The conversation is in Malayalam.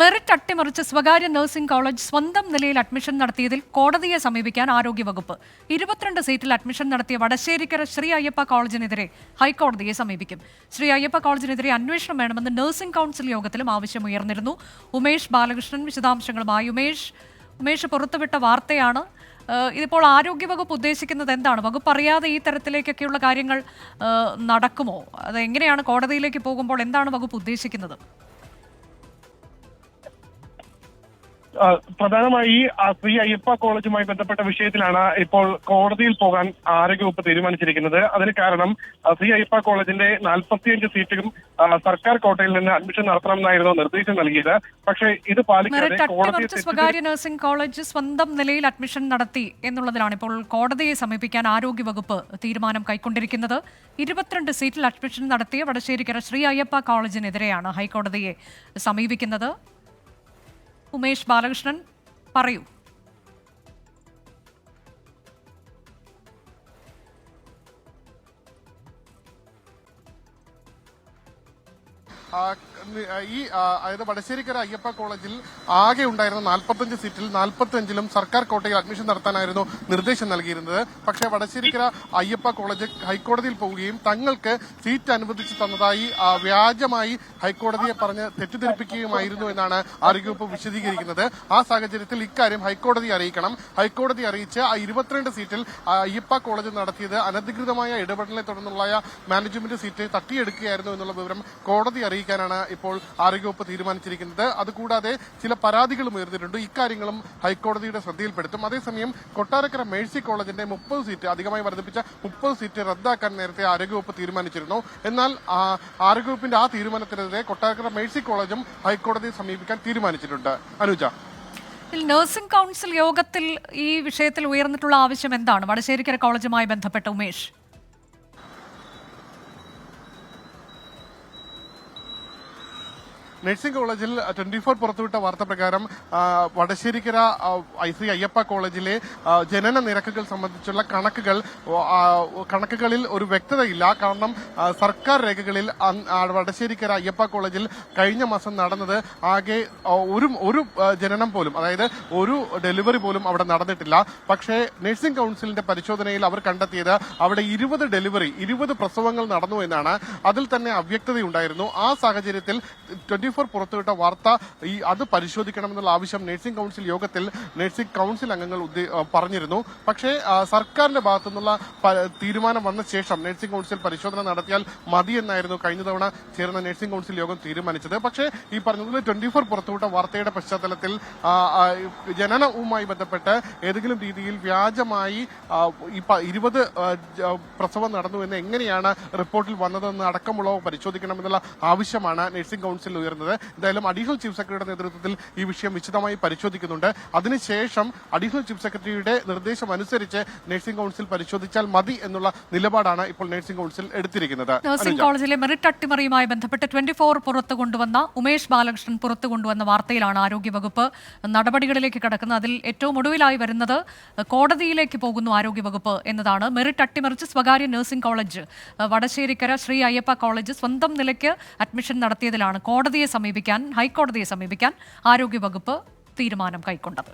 മെറിറ്റ് അട്ടിമറിച്ച് സ്വകാര്യ നഴ്സിംഗ് കോളേജ് സ്വന്തം നിലയിൽ അഡ്മിഷൻ നടത്തിയതിൽ കോടതിയെ സമീപിക്കാൻ ആരോഗ്യവകുപ്പ്. ഇരുപത്തിരണ്ട് സീറ്റിൽ അഡ്മിഷൻ നടത്തിയ വടശ്ശേരിക്കര ശ്രീ അയ്യപ്പ കോളേജിനെതിരെ ഹൈക്കോടതിയെ സമീപിക്കും. ശ്രീ അയ്യപ്പ കോളേജിനെതിരെ അന്വേഷണം വേണമെന്ന് നഴ്സിംഗ് കൗൺസിൽ യോഗത്തിലും ആവശ്യമുയർന്നിരുന്നു ഉമേഷ് ബാലകൃഷ്ണൻ വിശദാംശങ്ങളുമായി ഉമേഷ്. ഉമേഷ് പുറത്തുവിട്ട വാർത്തയാണ് ഇതിപ്പോൾ ആരോഗ്യവകുപ്പ് ഉദ്ദേശിക്കുന്നത് എന്താണ്? വകുപ്പ് അറിയാതെ ഈ തരത്തിലേക്കൊക്കെയുള്ള കാര്യങ്ങൾ നടക്കുമോ? അത് എങ്ങനെയാണ് കോടതിയിലേക്ക് പോകുമ്പോൾ എന്താണ് വകുപ്പ് ഉദ്ദേശിക്കുന്നത്? പ്രധാനമായി ശ്രീ അയ്യപ്പ കോളേജുമായി ബന്ധപ്പെട്ട വിഷയത്തിലാണ് ഇപ്പോൾ കോടതിയിൽ പോകാൻ ആരോഗ്യവകുപ്പ് തീരുമാനിച്ചിരിക്കുന്നത്. അതിന് കാരണം ശ്രീ അയ്യപ്പ കോളേജിന്റെ നാൽപ്പത്തിയഞ്ച് സീറ്റും സർക്കാർ കോട്ടയിൽ നിന്ന് അഡ്മിഷൻ നടത്തണമെന്നായിരുന്നു നിർദ്ദേശം നൽകിയത്. പക്ഷേ ഇത് പാലിക്കാതെ കോടതി സ്വകാര്യ നഴ്സിംഗ് കോളേജ് സ്വന്തം നിലയിൽ അഡ്മിഷൻ നടത്തി എന്നുള്ളതിലാണ് ഇപ്പോൾ കോടതിയെ സമീപിക്കാൻ ആരോഗ്യവകുപ്പ് തീരുമാനം കൈക്കൊണ്ടിരിക്കുന്നത്. ഇരുപത്തിരണ്ട് സീറ്റിൽ അഡ്മിഷൻ നടത്തിയ വടശ്ശേരിക്കര ശ്രീ അയ്യപ്പ കോളേജിനെതിരെയാണ് ഹൈക്കോടതിയെ സമീപിക്കുന്നത്. ഉമേഷ് ബാലകൃഷ്ണൻ പറയൂ. ഈ അതായത് വടശ്ശേരിക്കര അയ്യപ്പ കോളേജിൽ ആകെ ഉണ്ടായിരുന്ന നാൽപ്പത്തഞ്ച് സീറ്റിൽ നാൽപ്പത്തഞ്ചിലും സർക്കാർ കോട്ടയിൽ അഡ്മിഷൻ നടത്താനായിരുന്നു നിർദ്ദേശം നൽകിയിരുന്നത്. പക്ഷേ വടശ്ശേരിക്കര അയ്യപ്പ കോളേജ് ഹൈക്കോടതിയിൽ പോവുകയും തങ്ങൾക്ക് സീറ്റ് അനുവദിച്ചു തന്നതായി വ്യാജമായി ഹൈക്കോടതിയെ പറഞ്ഞ് തെറ്റിദ്ധരിപ്പിക്കുകയുമായിരുന്നു എന്നാണ് ആരോഗ്യവകുപ്പ് വിശദീകരിക്കുന്നത്. ആ സാഹചര്യത്തിൽ ഇക്കാര്യം ഹൈക്കോടതി അറിയിക്കണം. ഹൈക്കോടതി അറിയിച്ച് ആ ഇരുപത്തിരണ്ട് സീറ്റിൽ അയ്യപ്പ കോളേജ് നടത്തിയത് അനധികൃതമായ ഇടപെടലിനെ തുടർന്നുള്ള മാനേജ്മെന്റ് സീറ്റ് തട്ടിയെടുക്കുകയായിരുന്നു എന്നുള്ള വിവരം കോടതി അറിയിക്കാനാണ് ഇപ്പോൾ ആരോഗ്യവകുപ്പ് തീരുമാനിച്ചിരിക്കുന്നത്. അതുകൂടാതെ ചില പരാതികളും ഉയർന്നിട്ടുണ്ട്. ഇക്കാര്യങ്ങളും ഹൈക്കോടതിയുടെ ശ്രദ്ധയിൽപ്പെടുത്തും. അതേസമയം കൊട്ടാരക്കര മേഴ്സി കോളേജിന്റെ മുപ്പത് സീറ്റ് അധികമായി വർദ്ധിപ്പിച്ച മുപ്പത് സീറ്റ് റദ്ദാക്കാൻ നേരത്തെ ആരോഗ്യവകുപ്പ് തീരുമാനിച്ചിരുന്നു. എന്നാൽ ആരോഗ്യവകുപ്പിന്റെ ആ തീരുമാനത്തിനെതിരെ കൊട്ടാരക്കര മേഴ്സി കോളേജും ഹൈക്കോടതിയെ സമീപിക്കാൻ തീരുമാനിച്ചിട്ടുണ്ട്. അനുജ. നഴ്സിംഗ് കൗൺസിൽ യോഗത്തിൽ ഈ വിഷയത്തിൽ ഉയർന്നിട്ടുള്ള ആവശ്യം എന്താണ്? വടശ്ശേരിക്കര കോളേജുമായി ബന്ധപ്പെട്ട ഉമേഷ്. നഴ്സിംഗ് കോളേജിൽ ട്വന്റി ഫോർ പുറത്തുവിട്ട വാർത്ത പ്രകാരം വടശ്ശേരിക്കര ഐ സി അയ്യപ്പ കോളേജിലെ ജനന നിരക്കുകൾ സംബന്ധിച്ചുള്ള കണക്കുകൾ കണക്കുകളിൽ ഒരു വ്യക്തതയില്ല. കാരണം സർക്കാർ രേഖകളിൽ വടശ്ശേരിക്കര അയ്യപ്പ കോളേജിൽ കഴിഞ്ഞ മാസം നടന്നത് ആകെ ഒരു ഒരു ജനനം പോലും അതായത് ഒരു ഡെലിവറി പോലും അവിടെ നടന്നിട്ടില്ല. പക്ഷേ നഴ്സിംഗ് കൗൺസിലിന്റെ പരിശോധനയിൽ അവർ കണ്ടെത്തിയത് അവിടെ ഇരുപത് ഡെലിവറി ഇരുപത് പ്രസവങ്ങൾ നടന്നു എന്നാണ്. അതിൽ തന്നെ അവ്യക്തതയുണ്ടായിരുന്നു. ആ സാഹചര്യത്തിൽ ട്വന്റി ഫോർ പുറത്തുവിട്ട വാർത്ത. ഈ അത് പരിശോധിക്കണമെന്നുള്ള ആവശ്യം നഴ്സിംഗ് കൗൺസിൽ യോഗത്തിൽ നഴ്സിംഗ് കൗൺസിൽ അംഗങ്ങൾ പറഞ്ഞിരുന്നു. പക്ഷേ സർക്കാരിന്റെ ഭാഗത്തു നിന്നുള്ള തീരുമാനം വന്ന ശേഷം നഴ്സിംഗ് കൗൺസിൽ പരിശോധന നടത്തിയാൽ മതി എന്നായിരുന്നു കഴിഞ്ഞ തവണ ചേർന്ന നഴ്സിംഗ് കൗൺസിൽ യോഗം തീരുമാനിച്ചത്. പക്ഷേ ഈ പറഞ്ഞതുപോലെ ട്വന്റി ഫോർ പുറത്തുവിട്ട വാർത്തയുടെ പശ്ചാത്തലത്തിൽ ജനനവുമായി ബന്ധപ്പെട്ട് ഏതെങ്കിലും രീതിയിൽ വ്യാജമായി ഇരുപത് പ്രസവം നടന്നു എന്ന് എങ്ങനെയാണ് റിപ്പോർട്ടിൽ വന്നതെന്ന് അടക്കമുള്ളവ പരിശോധിക്കണമെന്നുള്ള ആവശ്യമാണ് നഴ്സിംഗ് കൗൺസിൽ ഉയർന്നത്. എന്തായാലും അഡീഷണൽ ചീഫ് സെക്രട്ടറിയുടെ നേതൃത്വത്തിൽ ഈ വിഷയം വിശദമായി പരിശോധിക്കുന്നുണ്ട്. അതിനുശേഷം അഡീഷണൽ ചീഫ് സെക്രട്ടറിയുടെ നിർദ്ദേശം അനുസരിച്ച് നഴ്സിംഗ് കൗൺസിൽ പരിശോധിച്ചാൽ മതി എന്നുള്ള നിലപാടാണ് ഇപ്പോൾ നഴ്സിംഗ് കൗൺസിൽ എടുത്തിരിക്കുന്നത്. നഴ്സിംഗ് കോളേജിലെ മെറിറ്റ് അട്ടിമറിയുമായി ബന്ധപ്പെട്ട് ട്വന്റി ഫോർ പുറത്തു കൊണ്ടുവന്ന ഉമേഷ് ബാലകൃഷ്ണൻ പുറത്തു കൊണ്ടുവന്ന വാർത്തയിലാണ് ആരോഗ്യവകുപ്പ് നടപടികളിലേക്ക് കടക്കുന്നത്. അതിൽ ഏറ്റവും ഒടുവിലായി വരുന്നത് കോടതിയിലേക്ക് പോകുന്നു ആരോഗ്യവകുപ്പ് എന്നതാണ്. മെറിറ്റ് അട്ടിമറിച്ച് സ്വകാര്യ nursing college Vadasserikkara Sree Ayyappa college സ്വന്തം നിലയ്ക്ക് അഡ്മിഷൻ നടത്തിയതിലാണ് കോടതിയെ സമീപിക്കാൻ ഹൈക്കോടതിയെ സമീപിക്കാൻ ആരോഗ്യവകുപ്പ് തീരുമാനം കൈക്കൊണ്ടത്.